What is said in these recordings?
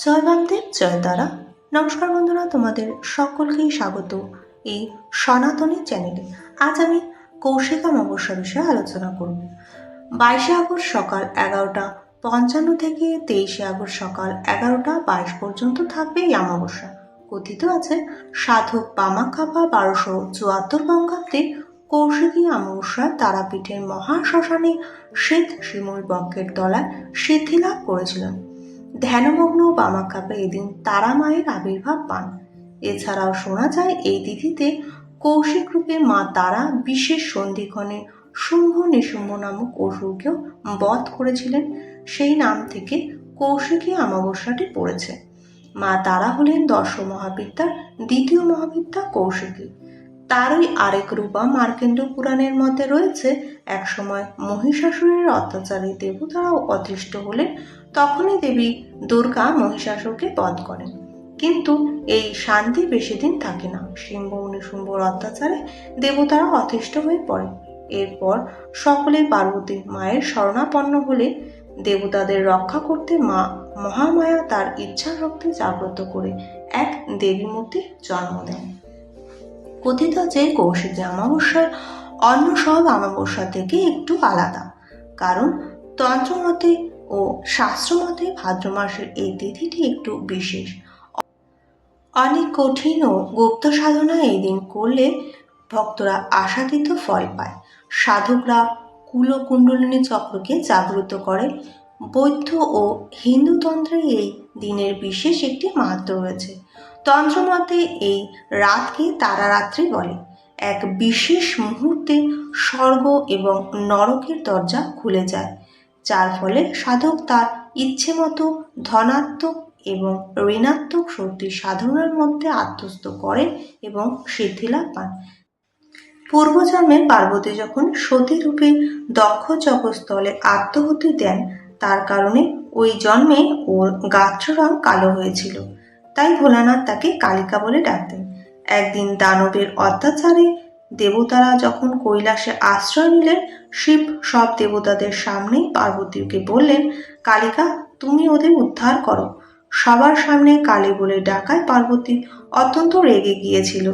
জয় বামদেব জয় তারা। নমস্কার বন্ধুরা, তোমাদের সকলকেই স্বাগত এই সনাতনী চ্যানেলে। আজ আমি কৌশিকা অমাবস্যা বিষয়ে আলোচনা করব। বাইশে আগস্ট সকাল এগারোটা পঞ্চান্ন থেকে তেইশে আগস্ট সকাল এগারোটা বাইশ পর্যন্ত থাকবে এই অমাবস্যা। কথিত আছে, সাধক পামাখাপা বারোশো চুয়াত্তর বঙ্গাব্দে কৌশিকী অমাবস্যা তারাপীঠের মহাশ্মশানে শ্বেত শিমুল বক্ষের তলায় সিদ্ধি লাভ করেছিলেন। ধ্যানমগ্ন বামাকাপে এদিন তারা মায়ের আবির্ভাব পান। এছাড়াও শোনা যায়, এই তিথিতে কৌশিক রূপে মা তারা বিশেষ সন্ধিক্ষণে শুম্ভ নিশুম্ভ নামক অসুরকেও বধ করেছিলেন। সেই নাম থেকে কৌশিকী অমাবস্যাটি পড়েছে। মা তারা হলেন দশ মহাবিদ্যার দ্বিতীয় মহাবিদ্যা কৌশিকী। তারই আরেক রূপা মার্কেন্ড পুরাণের মধ্যে রয়েছে, একসময় মহিষাসুরের অত্যাচারে দেবতারাও অতিষ্ঠ হলে তখনই দেবী দুর্গা মহিষাসুরকে বধ করেন। কিন্তু এই শান্তি বেশি দিন থাকে না। সিংহ নিশুম্ভর অত্যাচারে দেবতারা অতিষ্ঠ হয়ে পড়ে। এরপর সকলে পার্বতী মায়ের শরণাপন্ন হলে দেবতাদের রক্ষা করতে মা মহামায়া তার ইচ্ছা শক্তি জাগ্রত করে এক দেবী মূর্তির জন্ম দেন। কথিত যে কৌশিকী অমাবস্যার অন্য সব অমাবস্যা থেকে একটু আলাদা। কারণ তন্ত্রমতে ও শাস্ত্রমতে ভাদ্র মাসের এই তিথিটি একটু বিশেষ। অনেক কঠিন ও গুপ্ত সাধনা এই দিন করলে ভক্তরা আশাতীত ফল পায়। সাধকরা কুলকুণ্ডলিনী চক্রকে জাগ্রত করে। বৌদ্ধ ও হিন্দু তন্ত্রে এই দিনের বিশেষ একটি মাহাত্ম রয়েছে। তন্ত্রমতে এই রাতকে তারারাত্রি বলে। এক বিশেষ মুহূর্তে স্বর্গ এবং নরকের দরজা খুলে যায়। যার ফলে সাধক তার ইচ্ছে মতো ধনাত্মক এবং ঋণাত্মক শক্তি সাধনার মধ্যে আত্মস্থ করে এবং সিদ্ধিলাভ পান পূর্বজন্মে পার্বতী যখন সতী রূপে দক্ষ জগস্থলে আত্মহতি দেন, তার কারণে ওই জন্মে ওর গাত্ররং কালো হয়েছিল। তাই ভোলানাথ তাকে কালিকা বলে ডাকতেন। একদিন দানবের অত্যাচারে দেবতারা যখন কৈলাসে আশ্রয় নিলেন, শিব সব দেবতাদের সামনেই পার্বতীকে বললেন, কালিকা, তুমি ওদের উদ্ধার করো। সবার সামনে কালী বলে ডাকায় পার্বতী, অত্যন্ত রেগে গিয়েছিল।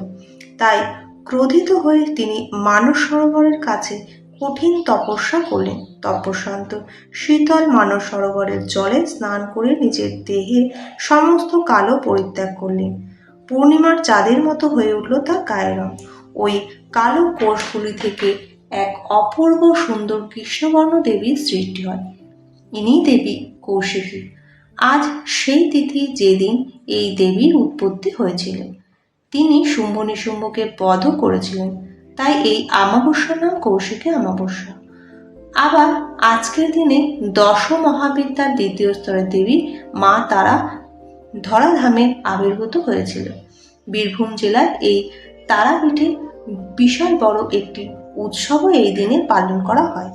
তাই ক্রোধিত হয়ে তিনি মানস সরোবরের কাছে কঠিন তপস্যা করলেন। তপস্যান্ত শীতল মানস সরোবরের জলে স্নান করে নিজের দেহে সমস্ত কালো পরিত্যাগ করলেন। পূর্ণিমার চাঁদের মতো হয়ে উঠল তার গায়ের রং। ওই কালো কোষগুলি থেকে এক অপূর্ব সুন্দর কৃষ্ণবর্ণ দেবীর সৃষ্টি হয়। ইনি দেবী কৌশিকী। আজ সেই তিথি যেদিন এই দেবীর উৎপত্তি হয়েছিল। তিনি শুম্ভ নিশুম্ভকে বধও করেছিলেন, তাই এই আমাবস্যার নাম কৌশিকী অমাবস্যা। আবার আজকের দিনে দশ মহাবিদ্যার দ্বিতীয় স্তরের দেবী মা তারা ধরাধামে আবির্ভূত হয়েছিল। বীরভূম জেলার এই তারাপীঠে বিশাল বড় একটি উৎসবও এই দিনে পালন করা হয়।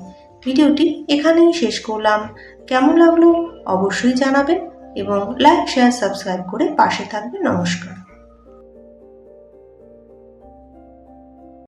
ভিডিওটি এখানেই শেষ করলাম। কেমন লাগল অবশ্যই জানাবেন এবং লাইক শেয়ার সাবস্ক্রাইব করে পাশে থাকবে নমস্কার।